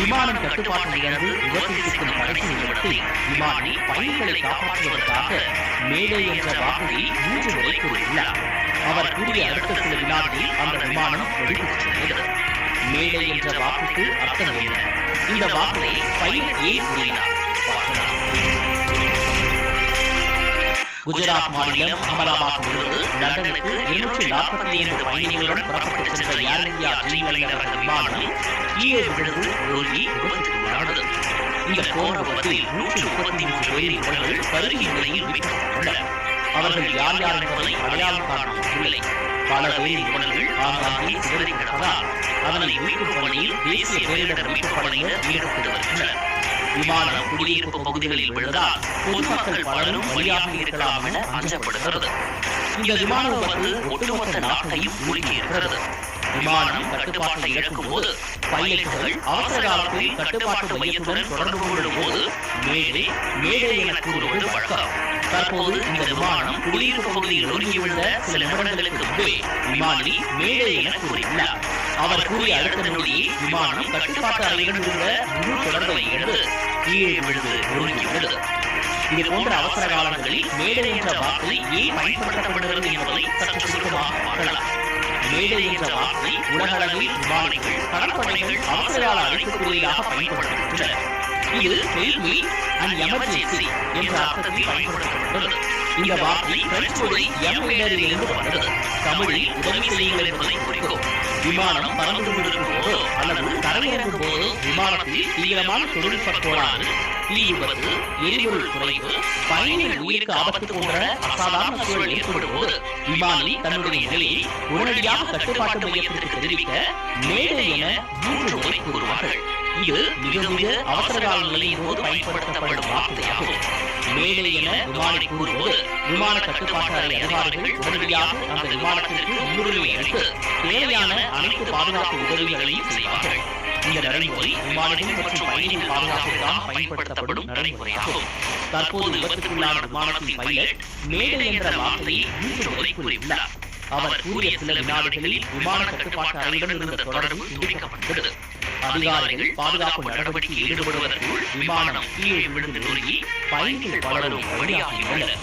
விமானம் கட்டுப்பாட்டை இழந்து விபத்தில் சிக்கும் கடைசி நிமிடத்தில் விமானி பயணிகளை காப்பாற்றுவதற்காக மேலே என்ற வாக்குறுதி மூன்று முறை கூறியுள்ளார். அவர் கூறிய அடுத்த சில வினாடியில் அந்த விமானம் வெடித்து சென்றது மேலே என்ற வாக்குக்கு அர்த்தம் என்ன? இந்த வார்த்தையை பைலட் ஏன் கூறினார்? பார்க்கலாம். குஜராத் மாநிலம் அகமதாபாத்திலிருந்து லண்டனுக்கு இருநூற்றி நாற்பத்தி ஐந்து பயணிகளுடன் புறப்பட்டு சென்ற ஏர் இந்தியா ஜீவலையர் விமானம் கீழே விழுந்து ஒழுங்கி விபத்துக்குள்ளானது இந்த போர் விபத்தில் நூற்றி முப்பத்தி மூன்று பேரின் உடல்கள் கருகி நிலையில் மீட்கப்பட்டுள்ளன. அவர்கள் யார் யார் என்பதை அடையாளம் காண முடியவில்லை. பல பேரின் உடல்கள் ஆங்காங்கே சிதறி கிடப்பதால் அதனை மீட்கும் பணியில் தேசிய பேரிடர் மீட்பு படையினர் ஈடுபட்டு வருகின்றனர். விமானம் குடியிருப்பு பகுதிகளில் விழுந்தால் பொதுமக்கள் பலரும் பலியாக இருக்கலாம் என அஞ்சப்படுகிறது. இந்த விமான விபத்து ஒட்டுமொத்த நாட்டையும் உலுக்கி இருக்கிறது. விமானம் கட்டுப்பாட்டை இழக்கும் போது பைலட்டுகள் அவசர காலத்தில் கட்டுப்பாட்டு மையத்துடன் தொடர்பு கொள்ளும் போது மேடே மேடே என கூறுவது வழக்கம். தற்போது இந்த விமானம் குடியிருப்பு பகுதியில் ஒதுங்கி விழுந்த சில நிமிடங்களுக்கு முன்பே விமானி மேடே என கூறியுள்ளார். அவர் கூறிய அடுத்த நொடியே விமானம் கட்டுப்பாட்டு அறையுடன் இருந்த முழு தொடர்பை இழந்து கீழே விழுந்து ஒழுங்கியுள்ளது இது போன்ற அவசர காலங்களில் மேடை என்ற வார்த்தை ஏன் பயன்படுத்தப்படுகிறது என்பதை சற்று சுருக்கமாக பார்க்கலாம். மேடை என்ற வார்த்தை உலகளவில் விமானிகள் கடற்படைகள் அவசர கால அழைப்பு குறியீடாக இது கேள்வி அண்ட் எமர்ஜென்சி என்ற அர்த்தத்தில் பயன்படுத்தப்படுகிறது. இந்த வார்த்தை பிரெஞ்சு மொழி எம்எடரில் இருந்து வந்தது. தமிழில் உதவி செய்யுங்கள் என்பதை குறிக்கும். விமானம் பறந்து கொண்டிருக்கும் போது அல்லது தரையிறங்கும் போது விமானத்தில் தீவிரமான தொழில்நுட்ப கோளாறு தீ விபத்து எரிபொருள் குறைவு பயணிகள் உயிருக்கு ஆபத்து போன்ற அசாதாரண சூழல் ஏற்படும் போது விமானி தன்னுடைய நிலையை உடனடியாக கட்டுப்பாட்டு மையத்திற்கு தெரிவிக்க மேடை என மூன்று முறை கூறுவார்கள். இது மிக மிக அவசர கால நிலையின் போது பயன்படுத்தப்படும் வார்த்தையாகும். மேலே என விமானி கூறும்போது விமான கட்டுப்பாட்டு அறை அதிகாரிகள் உடனடியாக அந்த விமானத்திற்கு முன்னுரிமை அளித்து தேவையான அனைத்து பாதுகாப்பு உதவிகளையும் செய்வார்கள். இந்த நடைமுறை விமானிகள் மற்றும் பயணிகள் பாதுகாப்பிற்காக பயன்படுத்தப்படும் நடைமுறையாகும். தற்போது விபத்துக்குள்ளான விமானத்தின் பைலட் மேடை என்ற வார்த்தையை மூன்று முறை கூறியுள்ளார் அவர் கூறிய சில வினாடிகளில் விமான கட்டுப்பாட்டு அறையுடன் இருந்த தொடர்பு துண்டிக்கப்பட்டது அதிகாரிகள் பாதுகாப்பு நடவடிக்கையில் ஈடுபடுவதற்குள் விமானம் கீழே விழுந்து நொறுங்கி பயணிகள் பலரும் பலியாகியுள்ளனர்